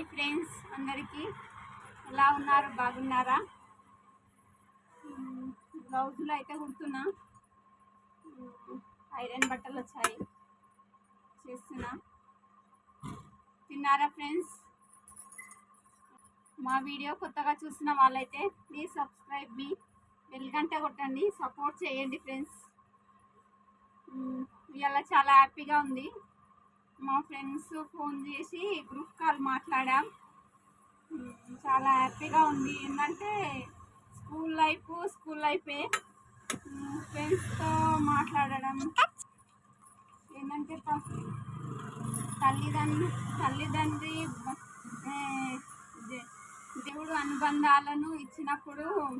Hi friends అందరికీ. ఎలా ఉన్నారు? బాగున్నారా? బ్లౌజులు అయితే కుడుతున్నా. ఐరన్ బట్టలు వచ్చాయి. చేస్తున్నా. తిన్నారా ఫ్రెండ్స్? మా వీడియో కొత్తగా చూసిన వాళ్ళైతే ప్లీజ్ సబ్స్క్రైబ్ మీ బెల్ కొట్టండి. సపోర్ట్ చేయండి ఫ్రెండ్స్. ఇవాళ చాలా హ్యాపీగా ఉంది. మా ఫ్రెండ్స్ ఫోన్ చేసి గ్రూప్ కాల్ మాట్లాడాం. చాలా హ్యాపీగా ఉంది. ఏంటంటే స్కూల్ లైఫ్ స్కూల్ లైఫే. ఫ్రెండ్స్తో మాట్లాడడం. ఏంటంటే తల్లిదండ్రి తల్లిదండ్రి దే- దేవుడు అనుబంధాలను ఇచ్చినప్పుడు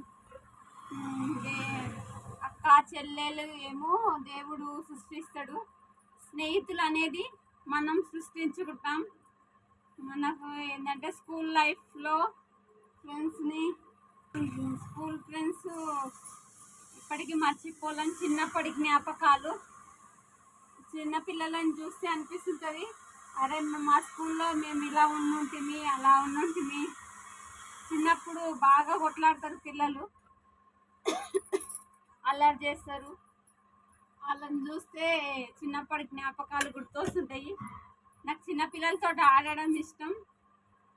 అక్క చెల్లెలు ఏమో దేవుడు సృష్టిస్తాడు. స్నేహితులు అనేది మనం సృష్టించుకుంటాం. మనకు ఏంటంటే స్కూల్ లైఫ్లో ఫ్రెండ్స్ని స్కూల్ ఫ్రెండ్స్ ఇప్పటికీ మర్చిపోలేని చిన్నప్పటి జ్ఞాపకాలు. చిన్న పిల్లలను చూస్తే అనిపిస్తుంటుంది అరే మా స్కూల్లో మేము ఇలా ఉన్నుంటిమి అలా ఉన్నుంటిమి చిన్నప్పుడు బాగా కొట్లాడతారు పిల్లలు. అల్లరి చేస్తారు. వాళ్ళని చూస్తే చిన్నప్పటి జ్ఞాపకాలు గుర్తొస్తుంటాయి. నాకు చిన్నపిల్లలతో ఆడడం ఇష్టం.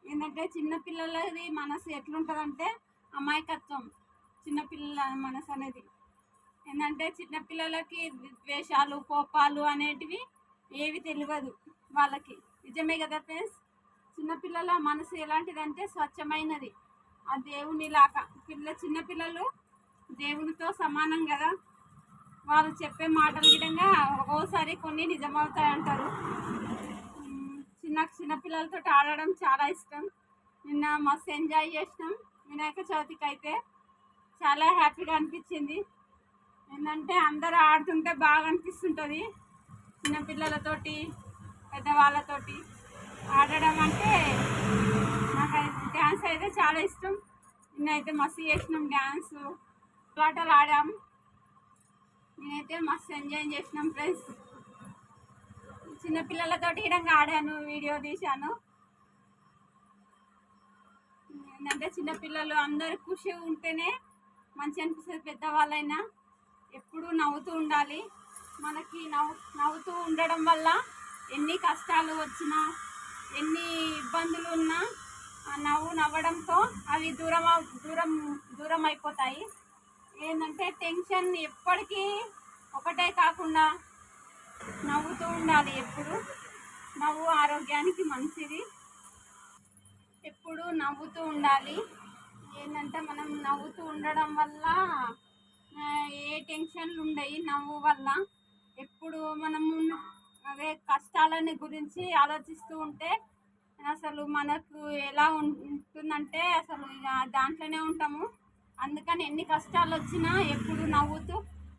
ఏంటంటే చిన్నపిల్లలది మనసు ఎట్లుంటుందంటే అమాయకత్వం. చిన్నపిల్లల మనసు అనేది. ఏంటంటే చిన్నపిల్లలకి ద్వేషాలు కోపాలు అనేటివి ఏవి తెలియదు వాళ్ళకి. నిజమే కదా ఫ్రెండ్స్? చిన్నపిల్లల మనసు ఎలాంటిదంటే స్వచ్ఛమైనది. ఆ దేవుని లాగా పిల్ల చిన్నపిల్లలు దేవునితో సమానం కదా. వాళ్ళు చెప్పే మాటల విధంగా ఒక్కోసారి కొన్ని నిజమవుతాయి అంటారు చిన్న చిన్నపిల్లలతో ఆడడం చాలా ఇష్టం. నిన్న మస్తు ఎంజాయ్ చేసినాం. వినాయక చవితికి అయితే చాలా హ్యాపీగా అనిపించింది. ఏంటంటే అందరూ ఆడుతుంటే బాగా అనిపిస్తుంటుంది. చిన్నపిల్లలతోటి పెద్దవాళ్ళతోటి ఆడడం అంటే నాకు డ్యాన్స్ అయితే చాలా ఇష్టం. నిన్నైతే మస్తు చేసినాం డ్యాన్స్. పాటలు ఆడాం. నేనైతే మస్తు ఎంజాయ్ చేసినాం ఫ్రెండ్స్. చిన్నపిల్లలతోటి ఇడంగా ఆడాను వీడియో తీశాను. ఏంటంటే చిన్నపిల్లలు అందరు ఖుషి ఉంటేనే మంచి అనిపిస్తుంది పెద్దవాళ్ళైనా. ఎప్పుడూ నవ్వుతూ ఉండాలి. మనకి నవ్వు నవ్వుతూ ఉండడం వల్ల ఎన్ని కష్టాలు వచ్చినా ఎన్ని ఇబ్బందులు ఉన్నా ఆ నవ్వు నవ్వడంతో అవి దూరం దూరం దూరం అయిపోతాయి ఏంటంటే టెన్షన్ ఎప్పటికీ ఒకటే కాకుండా నవ్వుతూ ఉండాలి ఎప్పుడు. నవ్వు ఆరోగ్యానికి మంచిది. ఎప్పుడు నవ్వుతూ ఉండాలి. ఏంటంటే మనం నవ్వుతూ ఉండడం వల్ల ఏ టెన్షన్లు ఉండవు నవ్వు వల్ల. ఎప్పుడు మనము అదే కష్టాలని గురించి ఆలోచిస్తూ ఉంటే అసలు మనకు ఎలా ఉంటుందంటే అసలు ఇక దాంట్లోనే ఉంటాము. అందుకని ఎన్ని కష్టాలు వచ్చినా ఎప్పుడు నవ్వుతూ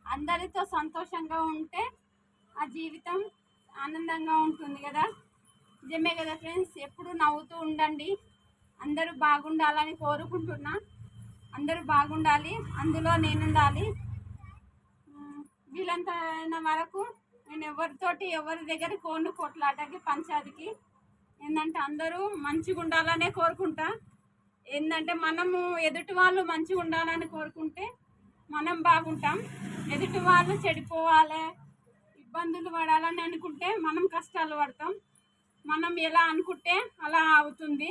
అందరితో సంతోషంగా ఉంటే ఆ జీవితం ఆనందంగా ఉంటుంది కదా. నిజమే కదా ఫ్రెండ్స్? ఎప్పుడు నవ్వుతూ ఉండండి. అందరూ బాగుండాలని కోరుకుంటున్నా. అందరూ బాగుండాలి. అందులో నేనుండాలి. ఉమ్, అయిన వరకు నేను ఎవరితోటి ఎవరి దగ్గర కోను కొట్లాటకి పంచాయతీకి ఏంటంటే అందరూ మంచిగా ఉండాలనే కోరుకుంటా. ఏంటంటే మనము ఎదుటి వాళ్ళు మంచిగా ఉండాలని కోరుకుంటే మనం బాగుంటాం. ఎదుటి వాళ్ళు చెడిపోవాలి ఇబ్బందులు పడాలని అనుకుంటే మనం కష్టాలు పడతాం. మనం ఎలా అనుకుంటే అలా అవుతుంది.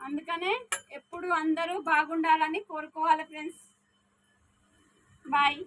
అందుకనే ఎప్పుడు అందరూ బాగుండాలని కోరుకోవాలి ఫ్రెండ్స్. బాయ్.